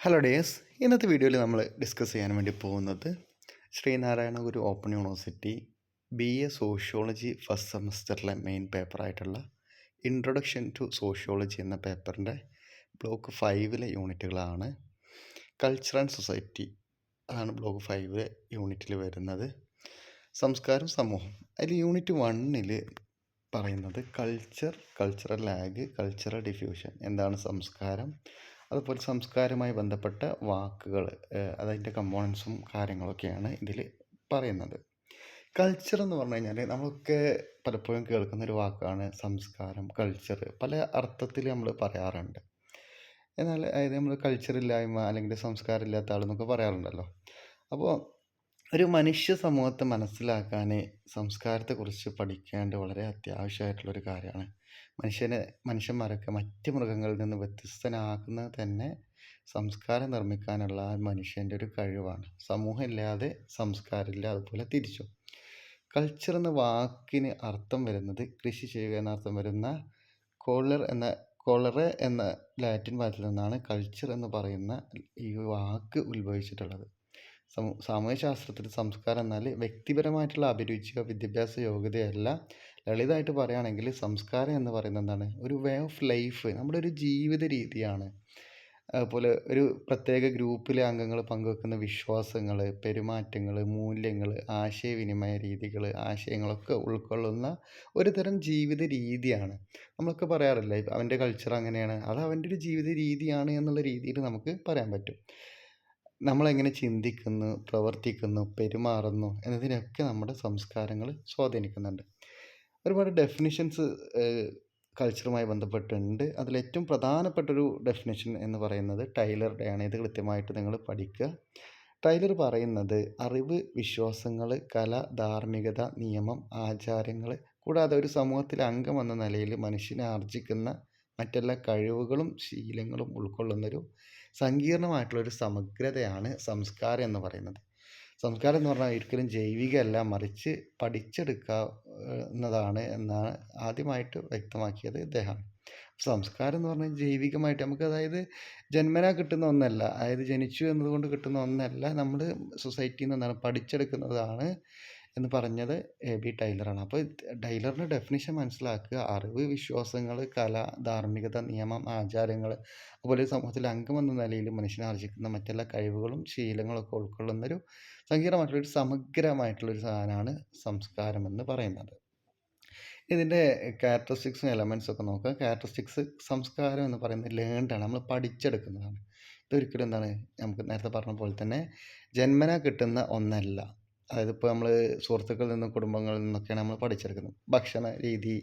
Hello days ഇന്നത്തെ വീഡിയോയിൽ നമ്മൾ ഡിസ്കസ് ചെയ്യാൻ വേണ്ടി പോകുന്നത് Sreenarayana Guru open university B A sociology first സെമസ്റ്ററിലെ main പേപ്പറായിട്ടുള്ള ഇൻട്രൊഡക്ഷൻ ടു സോഷ്യോളജി എന്ന പേപ്പറിന്റെ ബ്ലോക്ക് ഫൈവിലെ യൂണിറ്റുകളാണ് കൾച്ചർ ആൻഡ് സൊസൈറ്റി അതാണ് ബ്ലോക്ക് ഫൈവ് യൂണിറ്റിൽ വരുന്നത്. സംസ്കാരം സമൂഹം. അതിൽ യൂണിറ്റ് വണ്ണിൽ പറയുന്നത് culture cultural lag cultural diffusion എന്താണ് സംസ്കാരം? അതുപോലെ സംസ്കാരവുമായി ബന്ധപ്പെട്ട വാക്കുകൾ അതിന്റെ കമ്പോണൻസും കാര്യങ്ങളൊക്കെയാണ് ഇതിൽ പറയുന്നത്. കൾച്ചർ എന്ന് പറഞ്ഞു കഴിഞ്ഞാൽ നമ്മളൊക്കെ പലപ്പോഴും കേൾക്കുന്ന ഒരു വാക്കാണ് സംസ്കാരം കൾച്ചർ പല അർത്ഥത്തിൽ നമ്മൾ പറയാറുണ്ട്. എന്നാൽ അതായത് നമ്മൾ കൾച്ചർ ഇല്ലായ്മ അല്ലെങ്കിൽ സംസ്കാരം ഇല്ലാത്ത ആളെന്നൊക്കെ പറയാറുണ്ടല്ലോ. അപ്പോൾ ഒരു മനുഷ്യ സമൂഹത്തെ മനസ്സിലാക്കാൻ സംസ്കാരത്തെക്കുറിച്ച് പഠിക്കേണ്ട വളരെ അത്യാവശ്യമായിട്ടുള്ളൊരു കാര്യമാണ്. മനുഷ്യനെ മനുഷ്യന്മാരൊക്കെ മറ്റ് മൃഗങ്ങളിൽ നിന്ന് വ്യത്യസ്തനാക്കുന്നത് തന്നെ സംസ്കാരം നിർമ്മിക്കാനുള്ള മനുഷ്യന്റെ ഒരു കഴിവാണ്. സമൂഹം ഇല്ലാതെ സംസ്കാരമില്ല അതുപോലെ തിരിച്ചു. കൾച്ചർ എന്ന വാക്കിന് അർത്ഥം വരുന്നത് കൃഷി ചെയ്യുക എന്ന അർത്ഥം വരുന്ന കോളർ എന്ന കോളറെ എന്ന ലാറ്റിൻ പദത്തിൽ നിന്നാണ് കൾച്ചർ എന്ന് പറയുന്ന ഈ വാക്ക് ഉത്ഭവിച്ചിട്ടുള്ളത്. സമൂഹ സാമൂഹ്യശാസ്ത്രത്തിൽ സംസ്കാരം എന്നാൽ വ്യക്തിപരമായിട്ടുള്ള അഭിരുചിയോ വിദ്യാഭ്യാസ യോഗ്യതയല്ല ലളിതമായിട്ട് പറയുകയാണെങ്കിൽ സംസ്കാരം എന്ന് പറയുന്നത് എന്താണ്? ഒരു വേ ഓഫ് ലൈഫ് നമ്മുടെ ഒരു ജീവിത രീതിയാണ്. അതുപോലെ ഒരു പ്രത്യേക ഗ്രൂപ്പിലെ അംഗങ്ങൾ പങ്കുവെക്കുന്ന വിശ്വാസങ്ങൾ പെരുമാറ്റങ്ങൾ മൂല്യങ്ങൾ ആശയവിനിമയ രീതികൾ ആശയങ്ങളൊക്കെ ഉൾക്കൊള്ളുന്ന ഒരു തരം ജീവിത രീതിയാണ്. നമ്മളൊക്കെ പറയാറില്ല അവന്റെ കൾച്ചർ അങ്ങനെയാണ് അത് അവന്റെ ഒരു ജീവിത രീതിയാണ് എന്നുള്ള രീതിയിൽ നമുക്ക് പറയാൻ പറ്റും. നമ്മളെങ്ങനെ ചിന്തിക്കുന്നു പ്രവർത്തിക്കുന്നു പെരുമാറുന്നു എന്നതിനൊക്കെ നമ്മുടെ സംസ്കാരങ്ങൾ സ്വാധീനിക്കുന്നുണ്ട്. ഒരുപാട് ഡെഫിനിഷൻസ് കൾച്ചറുമായി ബന്ധപ്പെട്ടുണ്ട് അതിലേറ്റവും പ്രധാനപ്പെട്ടൊരു ഡെഫിനിഷൻ എന്ന് പറയുന്നത് ടൈലറുടെയാണ്. ഇത് കൃത്യമായിട്ട് നിങ്ങൾ പഠിക്കുക. ടൈലർ പറയുന്നത് അറിവ് വിശ്വാസങ്ങൾ കല ധാർമ്മികത നിയമം ആചാരങ്ങൾ കൂടാതെ ഒരു സമൂഹത്തിലെ അംഗം എന്ന നിലയിൽ മനുഷ്യനെ ആർജിക്കുന്ന മറ്റെല്ലാ കഴിവുകളും ശീലങ്ങളും ഉൾക്കൊള്ളുന്നൊരു സങ്കീർണമായിട്ടുള്ളൊരു സമഗ്രതയാണ് സംസ്കാരം എന്ന് പറയുന്നത്. സംസ്കാരം എന്ന് പറഞ്ഞാൽ ഒരിക്കലും ജൈവികമല്ല മറിച്ച് പഠിച്ചെടുക്കാവുന്നതാണ് എന്നാണ് ആദ്യമായിട്ട് വ്യക്തമാക്കിയത് ഇദ്ദേഹം. സംസ്കാരം എന്ന് പറഞ്ഞാൽ ജൈവികമായിട്ട് നമുക്ക് അതായത് ജന്മനാ കിട്ടുന്ന ഒന്നല്ല അതായത് ജനിച്ചു എന്നതുകൊണ്ട് കിട്ടുന്ന ഒന്നല്ല നമ്മൾ സൊസൈറ്റിയിൽ നിന്നാണ് പഠിച്ചെടുക്കുന്നതാണ് എന്ന് പറഞ്ഞത് എ ബി ടൈലറാണ്. അപ്പോൾ ടൈലറിന്റെ ഡെഫിനിഷൻ മനസ്സിലാക്കുക. അറിവ് വിശ്വാസങ്ങൾ കല ധാർമ്മികത നിയമം ആചാരങ്ങൾ അതുപോലെ സമൂഹത്തിൽ അംഗം എന്ന നിലയിൽ മനുഷ്യനെ ആർജിക്കുന്ന മറ്റെല്ലാ കഴിവുകളും ശീലങ്ങളൊക്കെ ഉൾക്കൊള്ളുന്നൊരു സങ്കീർണമായിട്ടുള്ളൊരു സമഗ്രമായിട്ടുള്ളൊരു സാധനമാണ് സംസ്കാരം എന്ന് പറയുന്നത്. ഇതിന്റെ ക്യാരക്ടറിസ്റ്റിക്സും എലമെൻസും ഒക്കെ നോക്കുക. ക്യാരക്ടറിസ്റ്റിക്സ് സംസ്കാരം എന്ന് പറയുന്നത് ലേൺഡാണ് നമ്മൾ പഠിച്ചെടുക്കുന്നതാണ്. ഇതൊരിക്കലും എന്താണ്? നമുക്ക് നേരത്തെ പറഞ്ഞ പോലെ തന്നെ ജന്മന കിട്ടുന്ന ഒന്നല്ല. അതായത് ഇപ്പോൾ നമ്മൾ സുഹൃത്തുക്കളിൽ നിന്നും കുടുംബങ്ങളിൽ നിന്നൊക്കെയാണ് നമ്മൾ പഠിച്ചെടുക്കുന്നത്. ഭക്ഷണ രീതി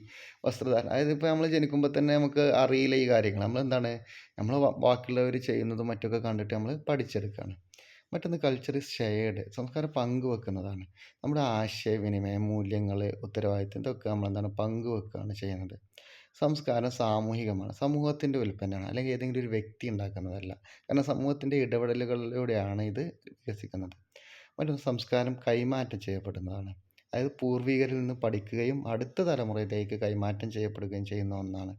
വസ്ത്രധാരണം അതായത് ഇപ്പോൾ നമ്മൾ ജനിക്കുമ്പോൾ തന്നെ നമുക്ക് അറിയില്ല ഈ കാര്യങ്ങൾ നമ്മൾ എന്താണ്? നമ്മൾ ബാക്കിയുള്ളവർ ചെയ്യുന്നതും മറ്റൊക്കെ കണ്ടിട്ട് നമ്മൾ പഠിച്ചെടുക്കുകയാണ് മറ്റൊന്ന് കൾച്ചർ ഇസ് ഷെയർഡ് സംസ്കാരം പങ്കുവെക്കുന്നതാണ്. നമ്മുടെ ആശയവിനിമയം മൂല്യങ്ങൾ ഉത്തരവാദിത്തം ഇതൊക്കെ നമ്മൾ എന്താണ്? പങ്കുവെക്കുകയാണ് ചെയ്യുന്നത്. സംസ്കാരം സാമൂഹികമാണ്. സമൂഹത്തിന്റെ ഉൽപ്പന്നമാണ്. അല്ലെങ്കിൽ ഏതെങ്കിലും ഒരു വ്യക്തി ഉണ്ടാക്കുന്നതല്ല. കാരണം സമൂഹത്തിന്റെ ഇടപെടലുകളിലൂടെയാണ് ഇത് വികസിക്കുന്നത്. മറ്റൊന്ന് സംസ്കാരം കൈമാറ്റം ചെയ്യപ്പെടുന്നതാണ്. അതായത് പൂർവികരിൽ നിന്ന് പഠിക്കുകയും അടുത്ത തലമുറയിലേക്ക് കൈമാറ്റം ചെയ്യപ്പെടുകയും ചെയ്യുന്ന ഒന്നാണ്.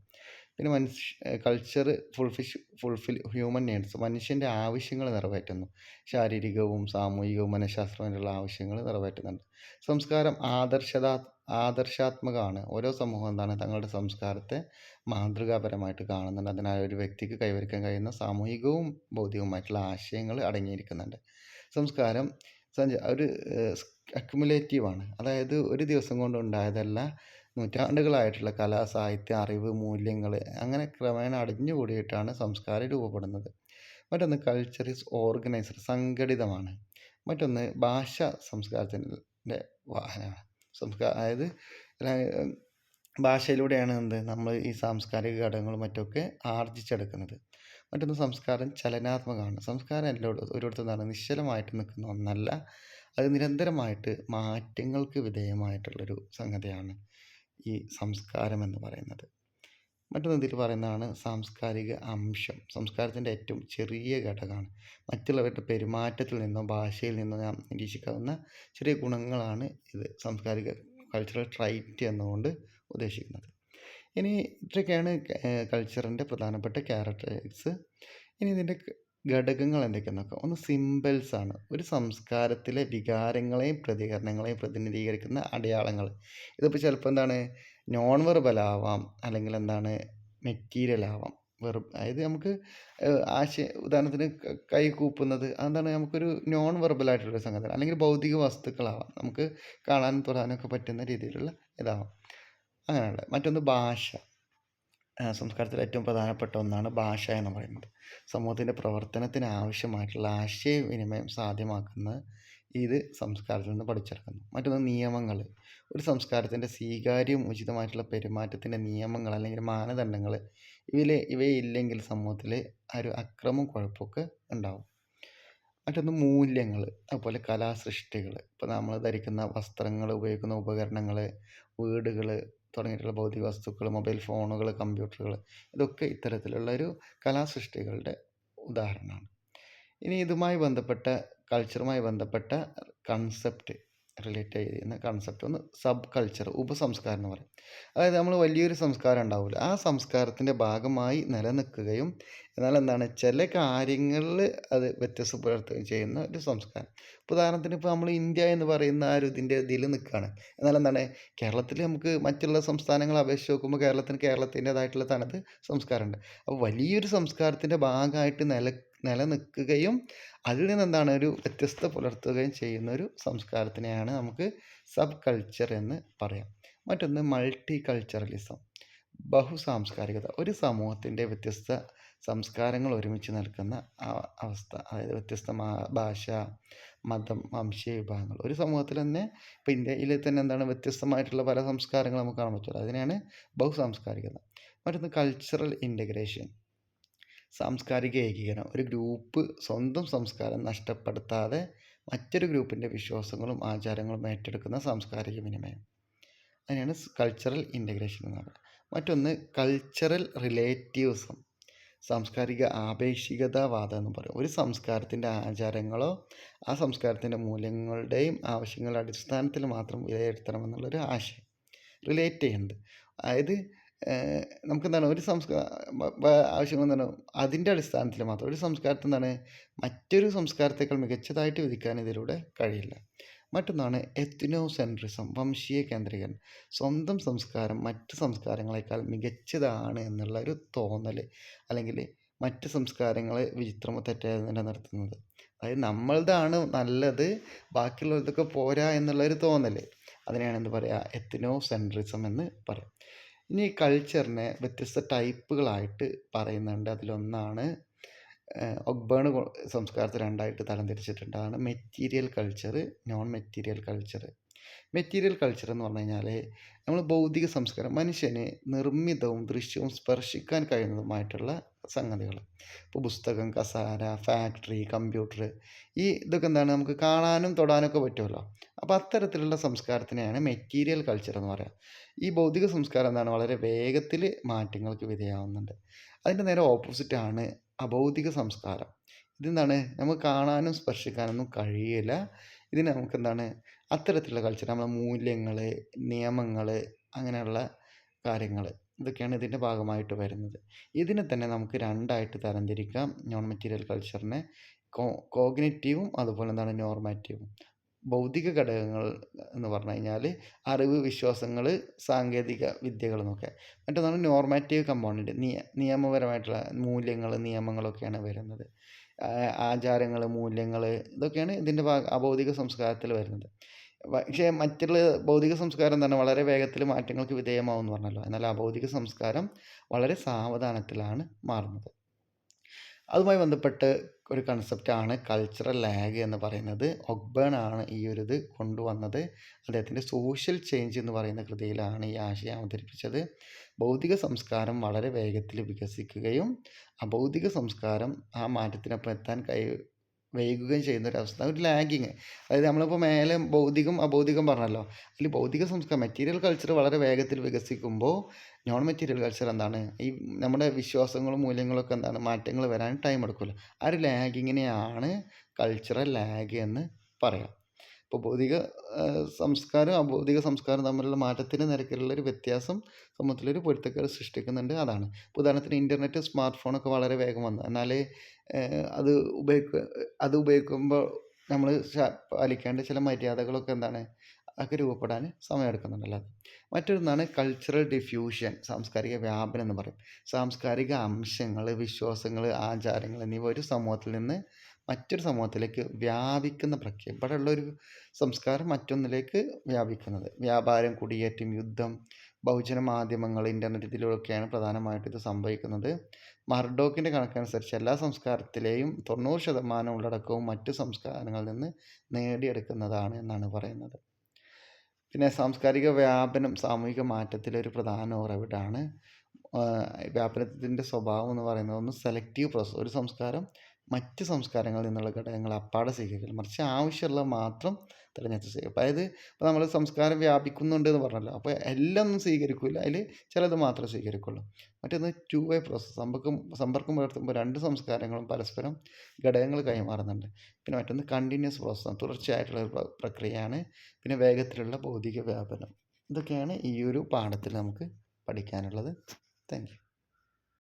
പിന്നെ മനുഷ്യ culture fulfil fulfil human needs മനുഷ്യന്റെ ആവശ്യങ്ങൾ നിറവേറ്റുന്നു. ശാരീരികവും സാമൂഹികവും മനഃശാസ്ത്രപരമായിട്ടുള്ള ആവശ്യങ്ങൾ നിറവേറ്റുന്നുണ്ട്. സംസ്കാരം ആദർശതാ ആദർശാത്മകമാണ്. ഓരോ സമൂഹം എന്താണ് തങ്ങളുടെ സംസ്കാരത്തെ മാതൃകാപരമായിട്ട് കാണുന്നുണ്ട്. അതിനായി ഒരു വ്യക്തിക്ക് കൈവരിക്കാൻ കഴിയുന്ന സാമൂഹികവും ബൗദ്ധികവുമായിട്ടുള്ള ആശയങ്ങൾ അടങ്ങിയിരിക്കുന്നുണ്ട്. സംസ്കാരം സഞ്ച ഒരു അക്യുമുലേറ്റീവാണ് അതായത് ഒരു ദിവസം കൊണ്ട് ഉണ്ടായതല്ല നൂറ്റാണ്ടുകളായിട്ടുള്ള കലാ സാഹിത്യ അറിവ് മൂല്യങ്ങൾ അങ്ങനെ ക്രമേണ അടിഞ്ഞു കൂടിയിട്ടാണ് സംസ്കാരം രൂപപ്പെടുന്നത്. മറ്റൊന്ന് കൾച്ചർ ഇസ് ഓർഗനൈസ്ഡ് സംഘടിതമാണ്. മറ്റൊന്ന് ഭാഷ സംസ്കാരത്തിന്റെ വാഹനമാണ്. സംസ്കാര അതായത് ഭാഷയിലൂടെയാണ് എന്ത്? നമ്മൾ ഈ സാംസ്കാരിക ഘടകങ്ങളും മറ്റൊക്കെ ആർജിച്ചെടുക്കുന്നത്. മറ്റൊന്ന് സംസ്കാരം ചലനാത്മകമാണ്. സംസ്കാരം എല്ലായിടത്തും ഒരിടത്തും എന്താണ് നിശ്ചലമായിട്ട് നിൽക്കുന്ന ഒന്നല്ല അത് നിരന്തരമായിട്ട് മാറ്റങ്ങൾക്ക് വിധേയമായിട്ടുള്ളൊരു സംഗതിയാണ് ഈ സംസ്കാരം എന്ന് പറയുന്നത്. മറ്റൊന്ന് ഇതിൽ പറയുന്നതാണ് സാംസ്കാരിക അംശം. സംസ്കാരത്തിന്റെ ഏറ്റവും ചെറിയ ഘടകമാണ്. മറ്റുള്ളവരുടെ പെരുമാറ്റത്തിൽ നിന്നോ ഭാഷയിൽ നിന്നോ നാം നിരീക്ഷിക്കാവുന്ന ചെറിയ ഗുണങ്ങളാണ് ഇത്. സാംസ്കാരിക കൾച്ചറൽ ട്രൈറ്റ് എന്നുകൊണ്ട് ഉദ്ദേശിക്കുന്നത്. ഇനി ഇത്രയൊക്കെയാണ് കൾച്ചറിന്റെ പ്രധാനപ്പെട്ട ക്യാരക്ടറിസ്റ്റിക്സ് ഇനി ഇതിന്റെ ഘടകങ്ങൾ എന്തൊക്കെയാന്ന് നോക്കാം. ഒന്ന് ആണ്. ഒരു സംസ്കാരത്തിലെ വികാരങ്ങളെയും പ്രതികരണങ്ങളെയും പ്രതിനിധീകരിക്കുന്ന അടയാളങ്ങൾ. ഇതിപ്പോൾ ചിലപ്പോൾ എന്താണ് നോൺ വെർബൽ ആവാം, അല്ലെങ്കിൽ എന്താണ് മെറ്റീരിയൽ ആവാം. അതായത് നമുക്ക് ആശയ ഉദാഹരണത്തിന് ക കൂപ്പുന്നത് അതെന്താണ് നമുക്കൊരു നോൺ വെർബൽ സംഗതിയാണ്. അല്ലെങ്കിൽ ഭൗതിക വസ്തുക്കളാവാം. നമുക്ക് കാണാൻ തൊടാനൊക്കെ പറ്റുന്ന രീതിയിലുള്ള ഇതാവാം. അങ്ങനെയുള്ള മറ്റൊന്ന് ഭാഷ. സംസ്കാരത്തിൽ ഏറ്റവും പ്രധാനപ്പെട്ട ഒന്നാണ് ഭാഷ എന്ന് പറയുന്നത്. സമൂഹത്തിന്റെ പ്രവർത്തനത്തിന് ആവശ്യമായിട്ടുള്ള ആശയവിനിമയം സാധ്യമാക്കുന്ന ഇത് സംസ്കാരത്തിൽ നിന്ന് പഠിച്ചെടുക്കുന്നു. മറ്റൊന്ന് നിയമങ്ങൾ. ഒരു സംസ്കാരത്തിന്റെ സ്വീകാര്യവും ഉചിതമായിട്ടുള്ള പെരുമാറ്റത്തിന്റെ നിയമങ്ങൾ അല്ലെങ്കിൽ മാനദണ്ഡങ്ങൾ ഇവയിലെ ഇവയില്ലെങ്കിൽ സമൂഹത്തിൽ ആ ഒരു അക്രമം കുഴപ്പമൊക്കെ ഉണ്ടാവും. മറ്റൊന്ന് മൂല്യങ്ങൾ. അതുപോലെ കലാസൃഷ്ടികൾ. ഇപ്പോൾ നമ്മൾ ധരിക്കുന്ന വസ്ത്രങ്ങൾ, ഉപയോഗിക്കുന്ന ഉപകരണങ്ങൾ, വീടുകൾ തുടങ്ങിയിട്ടുള്ള ഭൗതിക വസ്തുക്കൾ, മൊബൈൽ ഫോണുകൾ, കമ്പ്യൂട്ടറുകൾ ഇതൊക്കെ ഇത്തരത്തിലുള്ള ഒരു കലാസൃഷ്ടികളുടെ ഉദാഹരണമാണ്. ഇനി ഇതുമായി ബന്ധപ്പെട്ട കൾച്ചറുമായി ബന്ധപ്പെട്ട കൺസെപ്റ്റ് റിലേറ്റ് ചെയ്യുന്ന കൺസെപ്റ്റ് ഒന്ന് സബ് കൾച്ചർ ഉപസംസ്കാരം എന്ന് പറയും. അതായത് നമ്മൾ വലിയൊരു സംസ്കാരം ഉണ്ടാവില്ല. ആ സംസ്കാരത്തിന്റെ ഭാഗമായി നിലനിൽക്കുകയും എന്നാൽ എന്താണ് ചില കാര്യങ്ങളിൽ അത് വ്യത്യസ്ത പുലർത്തുകയും ചെയ്യുന്ന ഒരു സംസ്കാരം. ഉദാഹരണത്തിന് ഇപ്പോൾ നമ്മൾ ഇന്ത്യ എന്ന് പറയുന്ന ആ ഒരു ഇതിന്റെ ഇതിൽ നിൽക്കുകയാണ്. എന്നാൽ എന്താണ് കേരളത്തിൽ നമുക്ക് മറ്റുള്ള സംസ്ഥാനങ്ങളെ അപേക്ഷിച്ച് നോക്കുമ്പോൾ കേരളത്തിന് കേരളത്തിന്റേതായിട്ടുള്ള തനത് സംസ്കാരമുണ്ട്. അപ്പോൾ വലിയൊരു സംസ്കാരത്തിന്റെ ഭാഗമായിട്ട് നില നിലനിൽക്കുകയും അതിൽ നിന്ന് എന്താണ് ഒരു വ്യത്യസ്ത പുലർത്തുകയും ചെയ്യുന്ന ഒരു സംസ്കാരത്തിനെയാണ് നമുക്ക് സബ് കൾച്ചർ എന്ന് പറയാം. മറ്റൊന്ന് മൾട്ടി കൾച്ചറലിസം. ബഹുസാംസ്കാരികത. ഒരു സമൂഹത്തിന്റെ വ്യത്യസ്ത സംസ്കാരങ്ങൾ ഒരുമിച്ച് നിൽക്കുന്ന അവസ്ഥ. അതായത് വ്യത്യസ്ത ഭാഷ, മതം, വംശീയ വിഭാഗങ്ങൾ. ഒരു സമൂഹത്തിൽ തന്നെ ഇപ്പോൾ ഇന്ത്യയിൽ തന്നെ എന്താണ് വ്യത്യസ്തമായിട്ടുള്ള പല സംസ്കാരങ്ങൾ നമുക്ക് കാണാൻ പറ്റുള്ളൂ അതിനെയാണ് ബഹുസാംസ്കാരികത. മറ്റൊന്ന് കൾച്ചറൽ ഇന്റഗ്രേഷൻ. സാംസ്കാരിക ഏകീകരണം. ഒരു ഗ്രൂപ്പ് സ്വന്തം സംസ്കാരം നഷ്ടപ്പെടുത്താതെ മറ്റൊരു ഗ്രൂപ്പിന്റെ വിശ്വാസങ്ങളും ആചാരങ്ങളും ഏറ്റെടുക്കുന്ന സാംസ്കാരിക വിനിമയം. അതിനാണ് കൾച്ചറൽ ഇന്റഗ്രേഷൻ എന്ന് പറയുന്നത്. മറ്റൊന്ന് കൾച്ചറൽ റിലേറ്റീവ്സം സാംസ്കാരിക ആപേക്ഷികതാവാദം എന്ന് പറയും. ഒരു സംസ്കാരത്തിന്റെ ആചാരങ്ങളോ ആ സംസ്കാരത്തിന്റെ മൂല്യങ്ങളുടെയും ആവശ്യങ്ങളുടെ അടിസ്ഥാനത്തിൽ മാത്രം വിലയിരുത്തണമെന്നുള്ളൊരു ആശയം. റിലേറ്റ് ചെയ്യുന്നത്. അതായത് നമുക്കെന്താണ് ഒരു സംസ്കാര ആവശ്യങ്ങൾ എന്താണ് അതിന്റെ അടിസ്ഥാനത്തിൽ മാത്രം ഒരു സംസ്കാരത്തെ എന്താണ് മറ്റൊരു സംസ്കാരത്തേക്കാൾ മികച്ചതായിട്ട് വിധിക്കാൻ ഇതിലൂടെ കഴിയില്ല. മറ്റൊന്നാണ് എത്നോ സെൻട്രിസം വംശീയ കേന്ദ്രീകരണം. സ്വന്തം സംസ്കാരം മറ്റ് സംസ്കാരങ്ങളെക്കാൾ മികച്ചതാണ് എന്നുള്ള ഒരു തോന്നൽ അല്ലെങ്കിൽ മറ്റ് സംസ്കാരങ്ങളെ വിചിത്രമോ തെറ്റായി നിലനിർത്തുന്നത്. അതായത് നമ്മളതാണ് നല്ലത് ബാക്കിയുള്ളതൊക്കെ പോരാ എന്നുള്ളൊരു തോന്നൽ. അതിനെയാണ് എന്ത് പറയുക എത്നോസെൻട്രിസം എന്ന് പറയും. ഇനി കൾച്ചറിനെ വ്യത്യസ്ത ടൈപ്പുകളായിട്ട് പറയുന്നുണ്ട്. അതിലൊന്നാണ് ഒക്ബേൺ സംസ്കാരത്തെ രണ്ടായിട്ട് തരംതിരിച്ചിട്ടുണ്ട്. അതാണ് material culture, non material culture. Material culture എന്ന് പറഞ്ഞു കഴിഞ്ഞാൽ നമ്മൾ ഭൗതിക സംസ്കാരം മനുഷ്യന് നിർമ്മിതവും ദൃശ്യവും സ്പർശിക്കാൻ കഴിയുന്നതുമായിട്ടുള്ള സംഗതികൾ. ഇപ്പോൾ പുസ്തകം, കസാര ഫാക്ടറി, കമ്പ്യൂട്ടർ ഈ ഇതൊക്കെ എന്താണ് നമുക്ക് കാണാനും തൊടാനൊക്കെ പറ്റുമല്ലോ. അപ്പോൾ അത്തരത്തിലുള്ള സംസ്കാരത്തിനെയാണ് മെറ്റീരിയൽ കൾച്ചർ എന്ന് പറയുക. ഈ ഭൗതിക സംസ്കാരം എന്താണ് വളരെ വേഗത്തിൽ മാറ്റങ്ങൾക്ക് വിധേയമാവുന്നുണ്ട്. അതിന്റെ നേരെ ഓപ്പോസിറ്റാണ് അഭൗതിക സംസ്കാരം. ഇതെന്താണ് നമുക്ക് കാണാനും സ്പർശിക്കാനൊന്നും കഴിയില്ല. ഇതിന് നമുക്കെന്താണ് അത്തരത്തിലുള്ള കൾച്ചർ നമ്മളെ മൂല്യങ്ങൾ, നിയമങ്ങൾ അങ്ങനെയുള്ള കാര്യങ്ങൾ ഇതൊക്കെയാണ് ഇതിന്റെ ഭാഗമായിട്ട് വരുന്നത്. ഇതിനെ തന്നെ നമുക്ക് രണ്ടായിട്ട് തരംതിരിക്കാം. നോൺ മെറ്റീരിയൽ കൾച്ചറിനെ കോ കോഗ്നേറ്റീവും അതുപോലെ എന്താണ് നോർമാറ്റീവും. ഭൗതിക ഘടകങ്ങൾ എന്ന് പറഞ്ഞു കഴിഞ്ഞാൽ അറിവ്, വിശ്വാസങ്ങൾ, സാങ്കേതിക വിദ്യകൾ എന്നൊക്കെ. മറ്റൊന്നാണ് നോർമാറ്റീവ് കമ്പോണന്റ് നിയ നിയമപരമായിട്ടുള്ള മൂല്യങ്ങൾ, നിയമങ്ങളൊക്കെയാണ് വരുന്നത്. ആചാരങ്ങൾ, മൂല്യങ്ങൾ ഇതൊക്കെയാണ് ഇതിന്റെ ഭാഗ അഭൗതിക സംസ്കാരത്തിൽ വരുന്നത്. പക്ഷേ മറ്റുള്ള ഭൗതിക സംസ്കാരം തന്നെ വളരെ വേഗത്തിൽ മാറ്റങ്ങൾക്ക് വിധേയമാവും എന്ന് പറഞ്ഞല്ലോ. എന്നാൽ അഭൗതിക സംസ്കാരം വളരെ സാവധാനത്തിലാണ് മാറുന്നത്. അതുമായി ബന്ധപ്പെട്ട് ഒരു കൺസെപ്റ്റാണ് കൾച്ചറൽ ലാഗ് എന്ന് പറയുന്നത്. ഒക്ബേൺ ആണ് ഈ ഒരു ഇത് കൊണ്ടുവന്നത്. അദ്ദേഹത്തിന്റെ സോഷ്യൽ ചേഞ്ച് എന്ന് പറയുന്ന കൃതിയിലാണ് ഈ ആശയം അവതരിപ്പിച്ചത്. ഭൗതിക സംസ്കാരം വളരെ വേഗത്തിൽ വികസിക്കുകയും അഭൗതിക സംസ്കാരം ആ മാറ്റത്തിനൊപ്പം എത്താൻ കഴി വൈകുകയും ചെയ്യുന്ന അവസ്ഥ ഒരു ലാഗിങ്. അതായത് നമ്മളിപ്പോൾ മേലെ ഭൗതികം, അഭൗതികം പറഞ്ഞല്ലോ. അതിൽ ഭൗതിക സംസ്കാരം മെറ്റീരിയൽ കൾച്ചർ വളരെ വേഗത്തിൽ വികസിക്കുമ്പോൾ നോൺ മെറ്റീരിയൽ കൾച്ചർ എന്താണ് ഈ നമ്മുടെ വിശ്വാസങ്ങളും മൂല്യങ്ങളൊക്കെ എന്താണ് മാറ്റങ്ങൾ വരാൻ ടൈം എടുക്കുമല്ലോ. ആ ഒരു ലാഗിങ്ങിനെയാണ് കൾച്ചറൽ ലാഗ് എന്ന് പറയാം. ഇപ്പോൾ ഭൗതിക സംസ്കാരം അഭൗതിക സംസ്കാരം തമ്മിലുള്ള മാറ്റത്തിന് നിരക്കിലുള്ള ഒരു വ്യത്യാസം സമൂഹത്തിലൊരു പൊരുത്തക്കേട് സൃഷ്ടിക്കുന്നുണ്ട്. അതാണ്. ഉദാഹരണത്തിന് ഇന്റർനെറ്റ് സ്മാർട്ട് ഫോണൊക്കെ വളരെ വേഗം വന്നു. എന്നാൽ അത് ഉപയോഗിക്കുക അത് ഉപയോഗിക്കുമ്പോൾ നമ്മൾ പാലിക്കേണ്ട ചില മര്യാദകളൊക്കെ എന്താണ്? ഒക്കെ രൂപപ്പെടാൻ സമയമെടുക്കുന്നുണ്ടല്ലോ. മറ്റൊന്നാണ് കൾച്ചറൽ ഡിഫ്യൂഷൻ സാംസ്കാരിക വ്യാപനം എന്ന് പറയും. സാംസ്കാരിക അംശങ്ങൾ വിശ്വാസങ്ങൾ ആചാരങ്ങൾ എന്നിവ ഒരു സമൂഹത്തിൽ നിന്ന് മറ്റൊരു സമൂഹത്തിലേക്ക് വ്യാപിക്കുന്ന പ്രക്രിയ. ഇവിടെ ഉള്ളൊരു സംസ്കാരം മറ്റൊന്നിലേക്ക് വ്യാപിക്കുന്നത്. വ്യാപാരം കുടിയേറ്റം യുദ്ധം ബഹുജന മാധ്യമങ്ങൾ ഇന്റർനെറ്റ് ഇതിലൊക്കെയാണ് പ്രധാനമായിട്ടും ഇത് സംഭവിക്കുന്നത്. മർഡോക്കിന്റെ കണക്കനുസരിച്ച് എല്ലാ സംസ്കാരത്തിലെയും തൊണ്ണൂറ് ശതമാനം ഉള്ളടക്കവും മറ്റു സംസ്കാരങ്ങളിൽ നിന്ന് നേടിയെടുക്കുന്നതാണ് എന്നാണ് പറയുന്നത്. പിന്നെ സാംസ്കാരിക വ്യാപനം സാമൂഹിക മാറ്റത്തിലൊരു പ്രധാന ഉറവിടമാണ് വ്യാപനത്തിന്റെ സ്വഭാവം എന്ന് പറയുന്നത് ഒന്ന് സെലക്റ്റീവ് പ്രോസസ്സ് ഒരു സംസ്കാരം മറ്റ് സംസ്കാരങ്ങളിൽ നിന്നുള്ള ഘടകങ്ങൾ അപ്പാടെ സ്വീകരിക്കില്ല മറിച്ച് ആവശ്യമുള്ള മാത്രം തിരഞ്ഞെടുത്ത് സ്വീകരിക്കും അതായത് ഇപ്പോൾ നമ്മൾ സംസ്കാരം വ്യാപിക്കുന്നുണ്ട് എന്ന് പറഞ്ഞല്ലോ. അപ്പോൾ എല്ലാം ഒന്നും സ്വീകരിക്കില്ല അതിൽ ചിലത് മാത്രമേ സ്വീകരിക്കുള്ളൂ. മറ്റൊന്ന് ടു വേ പ്രോസസ്സ് സമ്പർക്കം സമ്പർക്കം പുലർത്തുമ്പോൾ രണ്ട് സംസ്കാരങ്ങളും പരസ്പരം ഘടകങ്ങൾ കൈമാറുന്നുണ്ട്. പിന്നെ മറ്റൊന്ന് കണ്ടിന്യൂസ് പ്രോസസ്സാണ് തുടർച്ചയായിട്ടുള്ള ഒരു പ്രക്രിയയാണ്. പിന്നെ വേഗത്തിലുള്ള ഭൗതിക വ്യാപനം. ഇതൊക്കെയാണ് ഈ ഒരു പാഠത്തിൽ നമുക്ക് പഠിക്കാനുള്ളത്. താങ്ക്